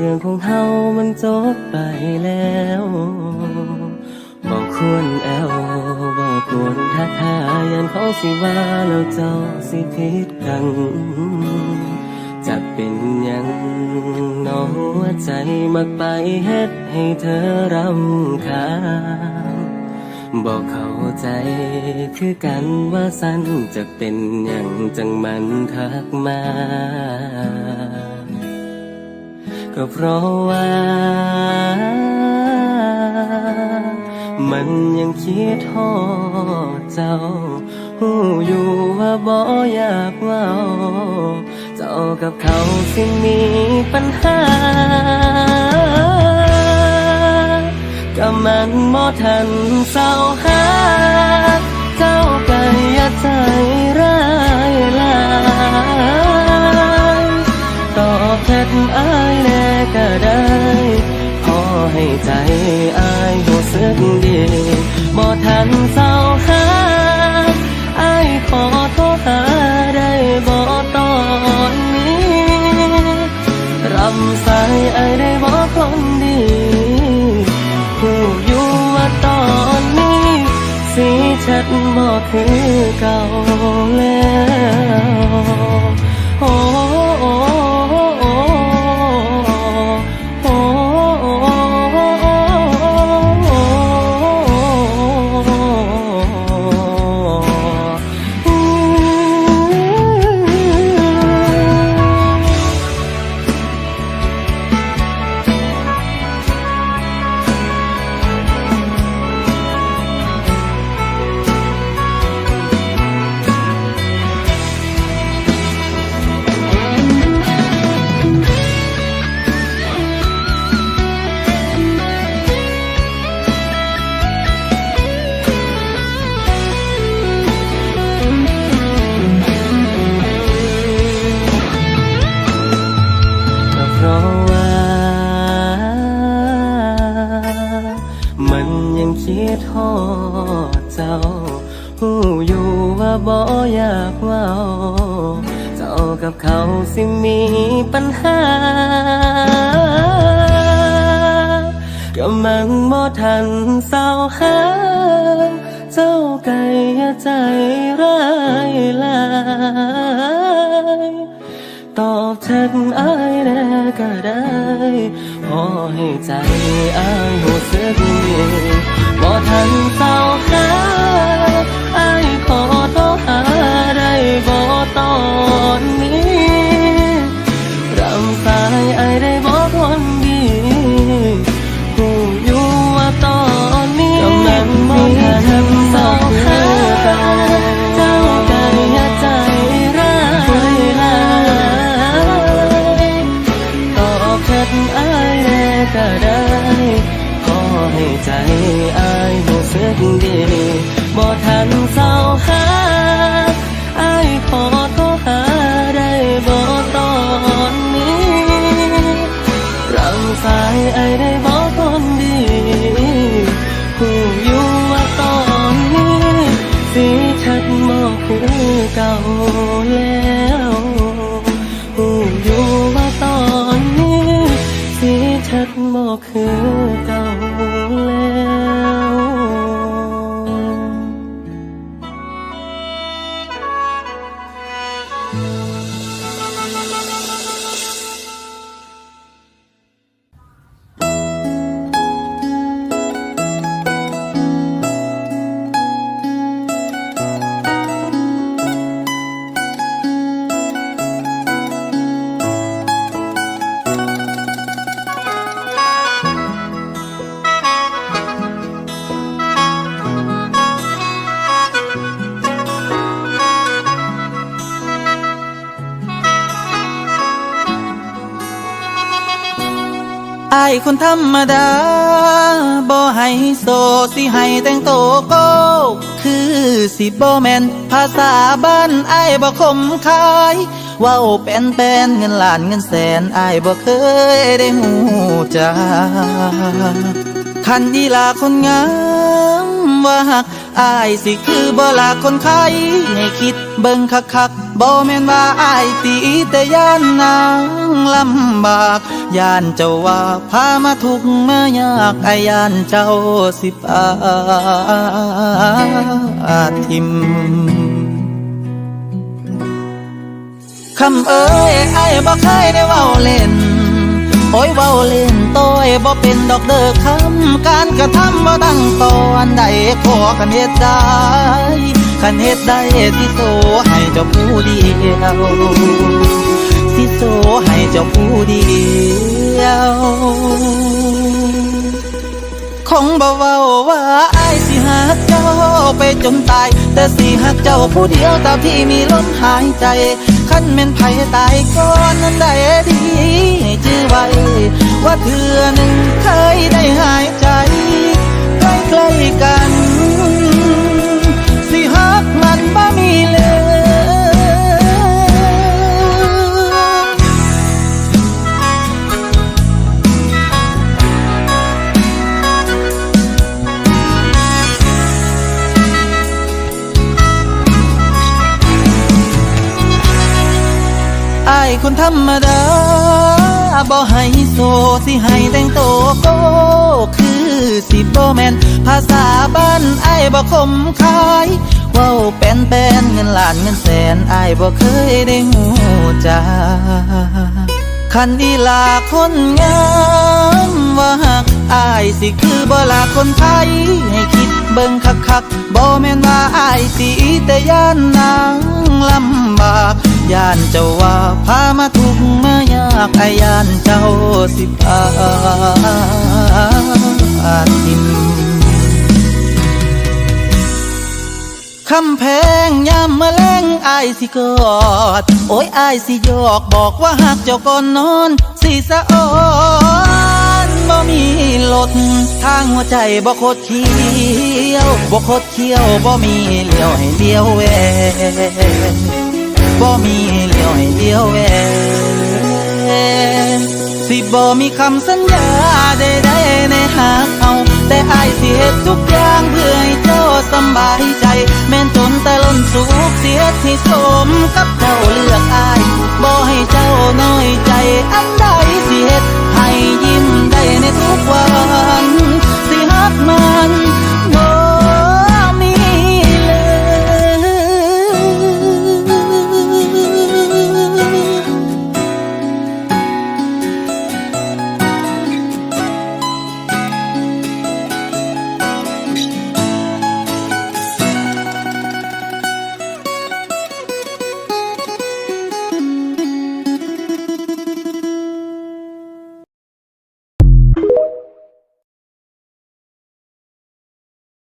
เรื่องของเฮามันจบไปแล้วบอกควรแอวบอกควรทักทายยันเขาสิว่าแล้วเจ้าสิผิดกันจะเป็นยังน้องหัวใจมักไปเฮ็ดให้เธอรำคาญบอกเข้าใจคือกันว่าสั้นจะเป็นอย่างจังมันทักมา ก็เพราะว่า มันยังคิดทอดเจ้าหูอยู่ว่าบ่อยากเว่าเจ้ากับเขาสิมีปัญหาก็มันบ่ทันเศร้าหาเจ้าก็อย่าใจ อบแทนอายแน่ก็ได้ขอให้ใจอายรู้สึกดีบ่ทันเศร้าหาอายขอโทรหาได้บ่ตอนนี้รำสายอายได้บอกคนดีผู้อยู่ว่าตอนนี้ สีชัดบอกคือเก่าแล้วโอ้ มันยังคิดทอดเจ้าหูอยู่ว่าบ่อยากเว่าเจ้ากับเขาสิมีปัญหาก็มันบ่ทันเศร้าหาเจ้าไก่ใจร้ายลา ตอบแทนอายแน่ก็ได้พอให้ใจอายหูสึกดีบ่ทันเศร้าหาอายขอโทษหาได้บ่ตอนนี้ สาายคนธรรมดา บ่ให้โซสิให้แต่งโตโก้คือสิบ่แมนภาษาบ้านอายบ่คมคายเว้าเป็นเป็นเงินล้านเงินแสนอายบ่เคยได้หูจักคันดีลาคนงามว่าหักอายสิคือบ่ลาคนไข้ให้คิดเบิ่งคักๆ บ่แม่นว่าอายตีแต่ย่านนางลำบากย่านเจ้าว่าพามาทุกข์มายากอายย่านเจ้าสิปาทิมคำเอ้ยไอ้บ่เคยได้เว้าเล่น โอ้ยเว้าเล่นโต้ยบ่เป็นดอกเด้อคำการกระทำบ่ตั้งตอนใดขอคันเฮ็ดได้ คันเฮ็ดได้สิโซให้เจ้าผู้เดียวสิโซให้เจ้าผู้เดียวคงบ่เว้าว่าอายสิหักเจ้าไปจนตาย แต่สิหักเจ้าผู้เดียวตาบที่มีลมหายใจคันแม่นไผตายก่อนนั้นได้ดีจื้อไว้ว่าเทื่อหนึ่ง คนธรรมดาบ่ให้โซสิให้แต่งโตโก้คือสิบ่แมนภาษาบ้านไอายบ่คมคายเว้าเป็นเป็นเงินล้านเงินแสนไอายบ่เคยได้หูจักคันอีลาคนงามว่าหักอายสิคือบ่ลาคนไทยให้คิดเบิ่งคักๆบ่แม่นว่าอายสิแต่ย่านนางลำบาก ย่านเจ้าว่าพามาทุกมายากไอ้ย่านเจ้าสิพาทิมคำแพงยามมาแรงอายสิกอด โอ้ยอายสิหยอกบอกว่าหากเจ้าก่อนนอนสิสะออนบ่มีลด ทางหัวใจบ่คดเคี้ยวบ่คดเคี้ยวบ่มีเลี้ยวให้เลี้ยวแหว บ่มีเลี้ยวให้เดียวแวสิบ่มีคำสัญญาใดๆในหากเอา แต่อายสิเฮ็ดทุกอย่างเพื่อให้เจ้าสบายใจ แม่นจนแต่ล้นสูบเสียที่สมกับเจ้าเลือกอายบ่ให้เจ้าน้อยใจอันใดสิเฮ็ดให้ยิ้มได้ในทุกวัน สิฮักมัน